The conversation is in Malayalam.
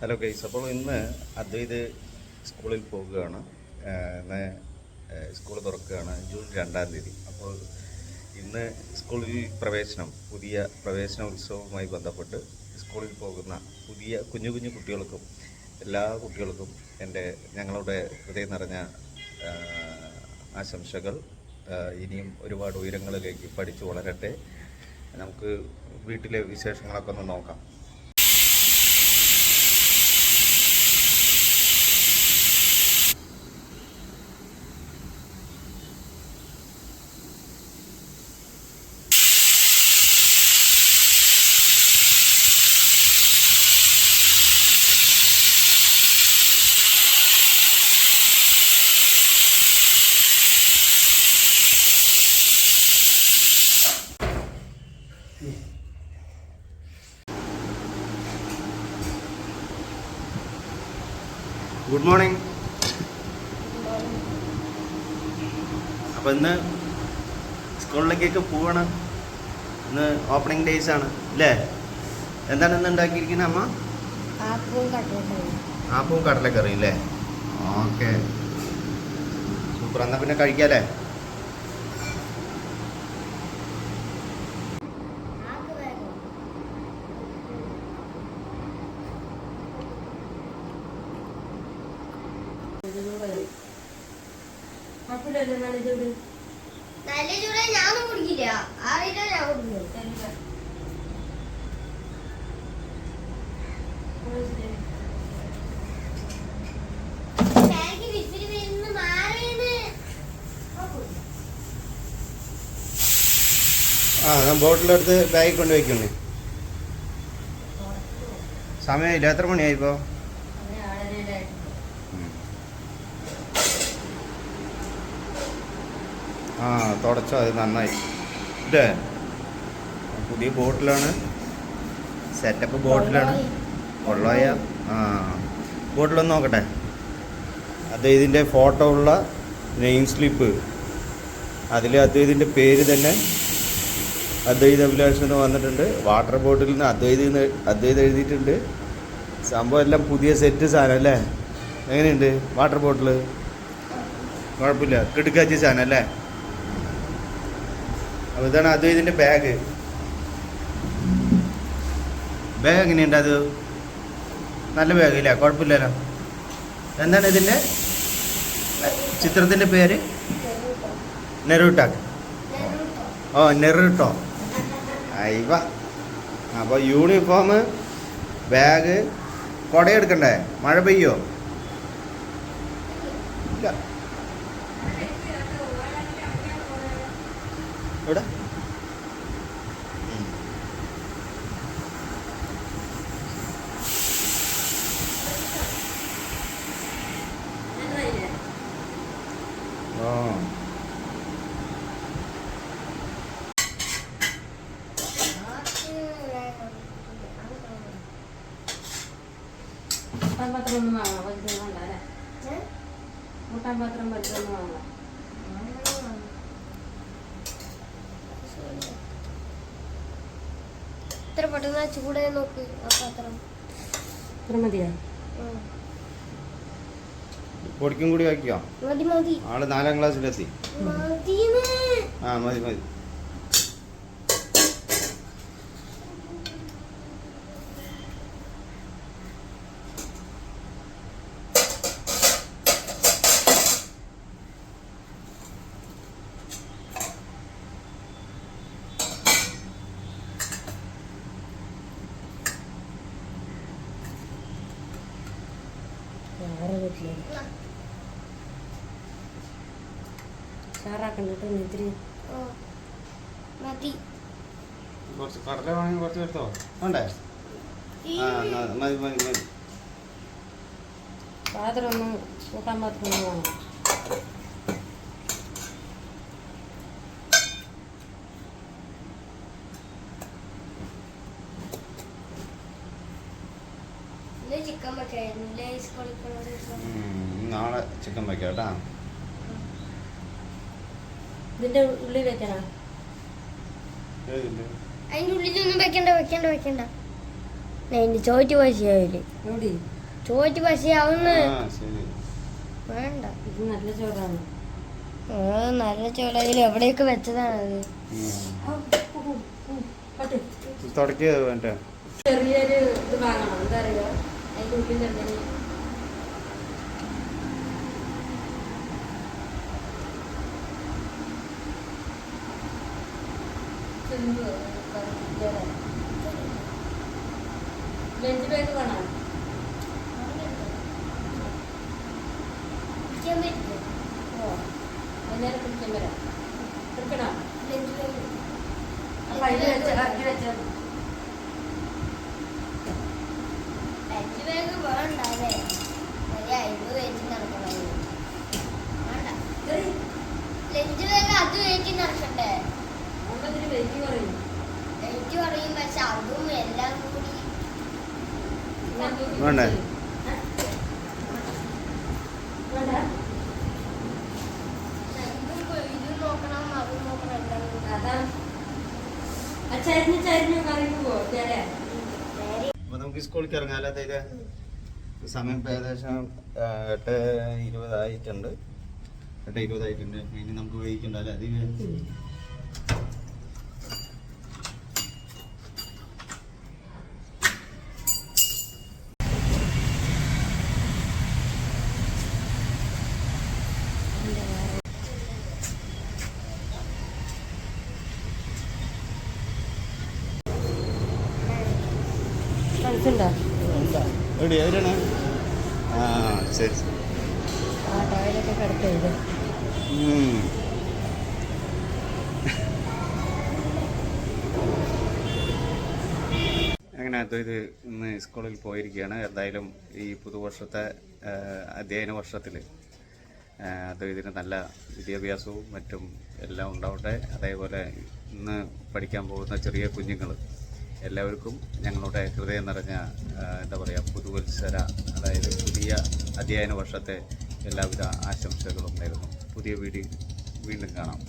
ഹലോ ഗൈസ് അപ്പോൾ ഇന്ന് അദ്വൈത് സ്കൂളിൽ പോകുകയാണ്. ഇന്ന് സ്കൂൾ തുറക്കുകയാണ് ജൂൺ രണ്ടാം തീയതി. അപ്പോൾ ഇന്ന് സ്കൂളിൽ പ്രവേശനം പുതിയ പ്രവേശന ഉത്സവവുമായി ബന്ധപ്പെട്ട് സ്കൂളിൽ പോകുന്ന പുതിയ കുഞ്ഞു കുഞ്ഞു കുട്ടികൾക്കും എല്ലാ കുട്ടികൾക്കും എന്റെ ഞങ്ങളുടെ ഹൃദയം നിറഞ്ഞ ആശംസകൾ. ഇനിയും ഒരുപാട് ഉയരങ്ങളിലേക്ക് പഠിച്ചു വളരട്ടെ. നമുക്ക് വീട്ടിലെ വിശേഷങ്ങളൊക്കെ ഒന്ന് നോക്കാം. Good morning. അപ്പോൾ ഇന്ന് സ്കൂളിലേക്കൊക്കെ പോവാണ്. ഇന്ന് ഓപ്പണിംഗ് ഡേയ്സ് ആണ് അല്ലേ? എന്താണ് ഇന്ന് ഉണ്ടാക്കിയിരിക്കുന്നത് അമ്മ? ആപ്പവും കടലക്കറിയും. അല്ലേ? ഓക്കെ. സൂപ്പർ. എന്നാൽ പിന്നെ കഴിക്കാല്ലേ? നല്ല ചൂടെ ഞാനും കുടിക്കില്ല. ഞാൻ കുടിക്കില്ല ബാഗ് ആ ഞാൻ ബോട്ടിലെടുത്ത് വയ്ക്കുന്നേ. സമയമില്ല. എത്ര മണിയായി ആ തുടച്ചോ അത് നന്നായി. ഇല്ലേ? പുതിയ ബോട്ടിലാണ്. സെറ്റപ്പ് ബോട്ടിലാണ്. കൊള്ളായ. ആ ബോട്ടിലൊന്ന് നോക്കട്ടെ. അത് ഇതിന്റെ ഫോട്ടോ ഉള്ള നെയിം സ്ലിപ്പ്. അതിൽ അദ്വൈതിന്റെ പേര് തന്നെ അദ്വൈത അഭിലാഷ് എന്ന് വന്നിട്ടുണ്ട്. വാട്ടർ ബോട്ടിൽ നിന്ന് അദ്വൈത അദ്വൈത് എഴുതിയിട്ടുണ്ട്. സംഭവം എല്ലാം പുതിയ സെറ്റ് സാധനം അല്ലേ? എങ്ങനെയുണ്ട്? വാട്ടർ ബോട്ടിൽ കുഴപ്പമില്ല. കിടുക്കാച്ചി സാധനം അല്ലേ? അപ്പോൾ ഇതാണ് അദ്വൈതിന്റെ ബാഗ് ബാഗ് എങ്ങനെയുണ്ട് അത്? നല്ല ബാഗ് ഇല്ല? കുഴപ്പമില്ലല്ലോ. എന്താണ് ഇതിന്റെ ചിത്രത്തിന്റെ പേര്? നെറൂട്ടാക്ക് ഓ നെറുട്ടോ. അയവ. അപ്പോൾ യൂണിഫോം ബാഗ് കുടയെടുക്കണ്ടേ? മഴ പെയ്യോ? ഇല്ല. എവിടെ. ആ. മുട്ടാൻ പാത്രം ഒന്നും വാങ്ങണം വലുതൊന്നും വേണ്ട അല്ലേ? കൂട്ടാൻ പാത്രം വലുതൊന്നും വാങ്ങണം ഇത്ര പെട്ടെന്ന് ചൂട് നോക്ക്. ആ പാത്രം ഇത്ര മതിയോ? പൊടിക്കും കൂടി ആക്കിയോ മതി മതി. ആൾ നാലാം ക്ലാസ്സിലെത്തി. ആ മതി മതി. വീട്ടിലേക്ക് ഷാറാക്കണ്ടിട്ട് ഇത്തിരി മതി. കുറച്ച് കടല വാങ്ങി കുറച്ച് എടുത്തോ? വേണ്ടേ? ആ മതി മതി മതി. പാത്രം ഒന്നും കൂട്ടാൻ പാത്രം ഒന്നും ചിക്കൻ വെക്കായിരുന്നു നാളെ ചിക്കൻ കേട്ടാ. ഇതിന്റെ ഉള്ളിൽ വെക്കണോ അതിന്റെ ഉള്ളിലൊന്നും വെക്കണ്ട വെക്കണ്ട വെക്കണ്ട. എന്റെ ചോറ്റ് പശയാവില്ലേ ചോറ്റ് പശയാവുന്ന. ആ ശരി. വേണ്ട. ഇത് നല്ല ചോറാണ് ഓ നല്ല അതിൽ എവിടെയൊക്കെ വെച്ചതാണത് തുടക്കിയത് വേണ്ട? ചെറിയൊരു ഇത് വാങ്ങണം. എന്താ അറിയുക ഉള്ളിൽ എന്തെങ്കിലും ലഞ്ച് ബാഗ് വേണോ ഓ വൈകുന്നേരം കുടിക്കാൻ വരാം എടുക്കണോ വെച്ച ആക്കി വെച്ചാൽ ബാഗ് വേണ്ട അല്ലേ ഒരു അയിമ്പ് വെച്ച് നടക്കണം വേണ്ട ലഞ്ച് ബാഗ് അത് വെച്ച് നടക്കണ്ടേ? വെയിറ്റ് പറയും. പക്ഷെ അതും എല്ലാം കൂടി വേണ്ടേ? വേണ്ട. ഇതും ഇതും നോക്കണം അതും നോക്കണം എല്ലാം കൂടി അതാണ് ആ ചരിഞ്ഞ് ചരിഞ്ഞ് കറിക്ക് പോ സ്കൂളിൽ നേരെ അപ്പൊ നമുക്ക് ഇറങ്ങാലോ തൈര് സമയം ഏകദേശം എട്ട് ഇരുപതായിട്ടുണ്ട്. എട്ട് ഇരുപതായിട്ടുണ്ട്. ഇനി നമുക്ക് വൈകിക്കണ്ടല്ലേ അധികം എവിടെ? എവിടെയാണ്? ആ ശരി. ആ അങ്ങനെ അദ്വൈത് ഇന്ന് സ്കൂളിൽ പോയിരിക്കുകയാണ്. എന്തായാലും ഈ പുതുവർഷത്തെ അധ്യയന വർഷത്തിൽ അദ്വൈതിന് നല്ല വിദ്യാഭ്യാസവും മറ്റും എല്ലാം ഉണ്ടാവട്ടെ. അതേപോലെ ഇന്ന് പഠിക്കാൻ പോകുന്ന ചെറിയ കുഞ്ഞുങ്ങൾ എല്ലാവർക്കും ഞങ്ങളുടെ ഹൃദയം നിറഞ്ഞ എന്താ പറയുക പുതുവത്സര അതായത് പുതിയ അധ്യയന വർഷത്തെ എല്ലാവിധ ആശംസകളും നേരുന്നു. പുതിയ വീഡിയോ വീണ്ടും കാണാം.